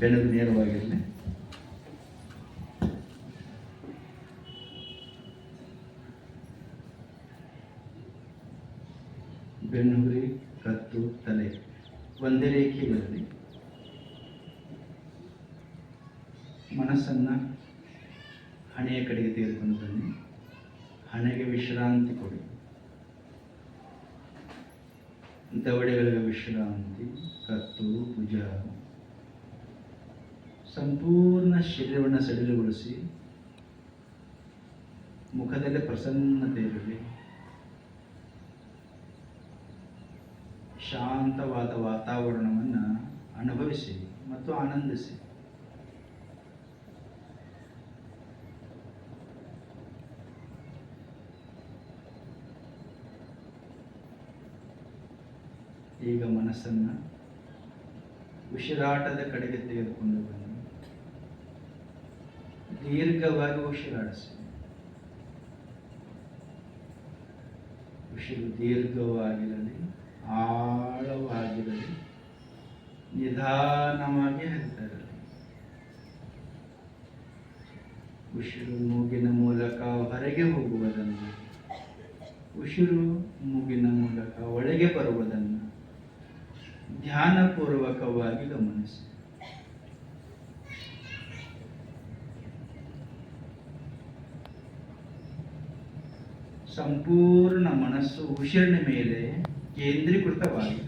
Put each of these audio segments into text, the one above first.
ಬೆಳೆದು ನೇರವಾಗಿರಲಿ. ಬೆನ್ನುರಿ, ಕತ್ತು, ತಲೆ. ಒಂದೇ ರೇಖೆಯಲ್ಲಿ ಮನಸ್ಸನ್ನು ಹಣೆಯ ಕಡೆಗೆ ತೆಗೆದುಕೊಂಡು ಬನ್ನಿ. ಹಣೆಗೆ ವಿಶ್ರಾಂತಿ ಕೊಡಿ. ದವಡೆಗಳಿಗೆ ವಿಶ್ರಾಂತಿ, ಕತ್ತು ಭುಜ ಸಂಪೂರ್ಣ ಶರೀರವನ್ನು ಸಡಿಲಗೊಳಿಸಿ ಮುಖದಲ್ಲಿ ಪ್ರಸನ್ನತೆ ಇರಲಿ. ಶಾಂತವಾದ ವಾತಾವರಣವನ್ನು ಅನುಭವಿಸಿ ಮತ್ತು ಆನಂದಿಸಿ. ಈಗ ಮನಸ್ಸನ್ನು ಉಸಿರಾಟದ ಕಡೆಗೆ ತೆಗೆದುಕೊಂಡು ಬನ್ನಿ. ದೀರ್ಘವಾಗಿ ಉಸಿರಾಡಿಸಿ ಉಸಿರು ದೀರ್ಘವಾಗಿರಲಿ, ಆಳವಾಗಿರಲಿ, ನಿಧಾನವಾಗಿ ಹರಿತಾ ಇರಲಿ. ಉಸಿರು ಮೂಗಿನ ಮೂಲಕ ಹೊರಗೆ ಹೋಗುವುದನ್ನು ಉಸಿರು ಮೂಗಿನ ಮೂಲಕ ಒಳಗೆ ಬರುವುದನ್ನು ಧ್ಯಾನಪೂರ್ವಕವಾಗಿ ಗಮನಿಸಿ. ಸಂಪೂರ್ಣ ಮನಸ್ಸು ಉಸಿರಿನ ಮೇಲೆ ಕೇಂದ್ರೀಕೃತವಾಗಿದೆ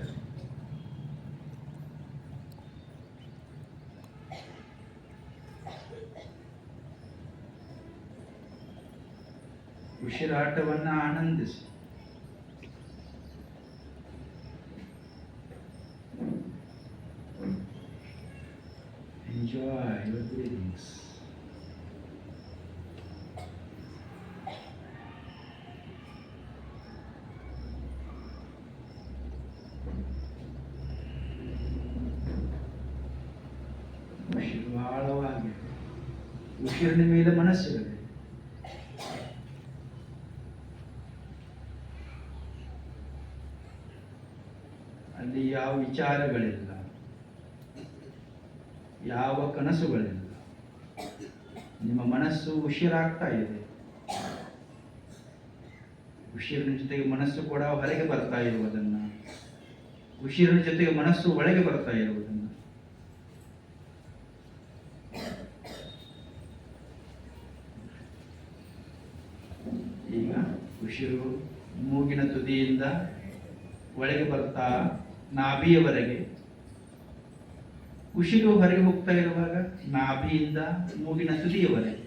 ಉಸಿರಾಟವನ್ನು ಆನಂದಿಸಿ Enjoy your breathings. ಆಳವಾಗಿದೆ ಉಸಿರಿನ ಮೇಲೆ ಮನಸ್ಸಿರಲಿ ಅಲ್ಲಿ ಯಾವ ವಿಚಾರಗಳಿಲ್ಲ, ಯಾವ ಕನಸುಗಳಿಲ್ಲ, ನಿಮ್ಮ ಮನಸ್ಸು ಉಸಿರಾಗ್ತಾ ಇದೆ. ಉಸಿರಿನ ಜೊತೆಗೆ ಮನಸ್ಸು ಕೂಡ ಹೊರಗೆ ಬರ್ತಾ ಇರುವುದನ್ನು, ಉಸಿರಿನ ಜೊತೆಗೆ ಮನಸ್ಸು ಒಳಗೆ ಬರ್ತಾ ಇರುವುದನ್ನು ಈಗ ಉಸಿರು ಮೂಗಿನ ತುದಿಯಿಂದ ಒಳಗೆ ಬರ್ತಾ ನಾಭಿಯವರೆಗೆ. ಉಸಿರು ಹೊರಗೆ ಹೋಗ್ತಾ ಇರುವಾಗ ನಾಭಿಯಿಂದ ಮೂಗಿನ ತುದಿಯವರೆಗೆ.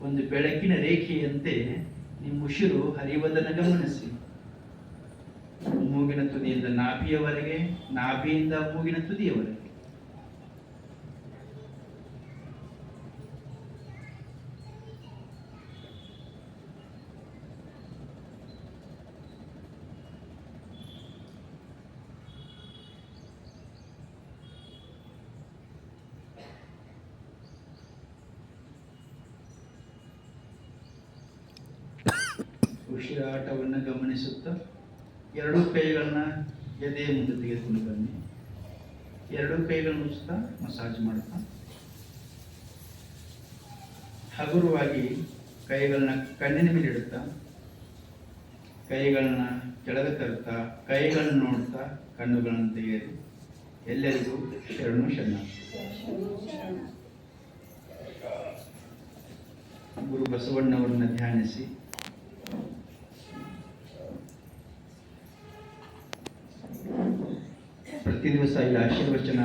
ಒಂದು ಬೆಳಕಿನ ರೇಖೆಯಂತೆ ನಿಮ್ಮ ಉಸಿರು ಹರಿಯುವುದನ್ನು ಗಮನಿಸಿ. ಮೂಗಿನ ತುದಿಯಿಂದ ನಾಭಿಯವರೆಗೆ, ನಾಭಿಯಿಂದ ಮೂಗಿನ ತುದಿಯವರೆಗೆ. ಉಸಿರಾಟವನ್ನು ಗಮನಿಸುತ್ತಾ ಎರಡೂ ಕೈಗಳನ್ನ ಎದೆಯ ಮುಂದೆ ತೆಗೆದುಕೊಂಡು ಬನ್ನಿ. ಎರಡೂ ಕೈಗಳನ್ನು ಉಚಿತ ಮಸಾಜ್ ಮಾಡ್ತಾ ಹಗುರವಾಗಿ ಕೈಗಳನ್ನ ಕಣ್ಣಿನ ಮೇಲೆ ಇಡುತ್ತಾ, ಕೈಗಳನ್ನ ಕೆಳಗೆ ತರುತ್ತಾ, ಕೈಗಳನ್ನ ನೋಡ್ತಾ ಕಣ್ಣುಗಳನ್ನು ತೆಗೆಯಿರಿ. ಎಲ್ಲರಿಗೂ ಶರಣು ಶರಣ. ಗುರು ಬಸವಣ್ಣವರನ್ನ ಧ್ಯಾನಿಸಿ. ಪ್ರತಿ ದಿವಸ ಇಲ್ಲಿ ಆಶೀರ್ವಚನ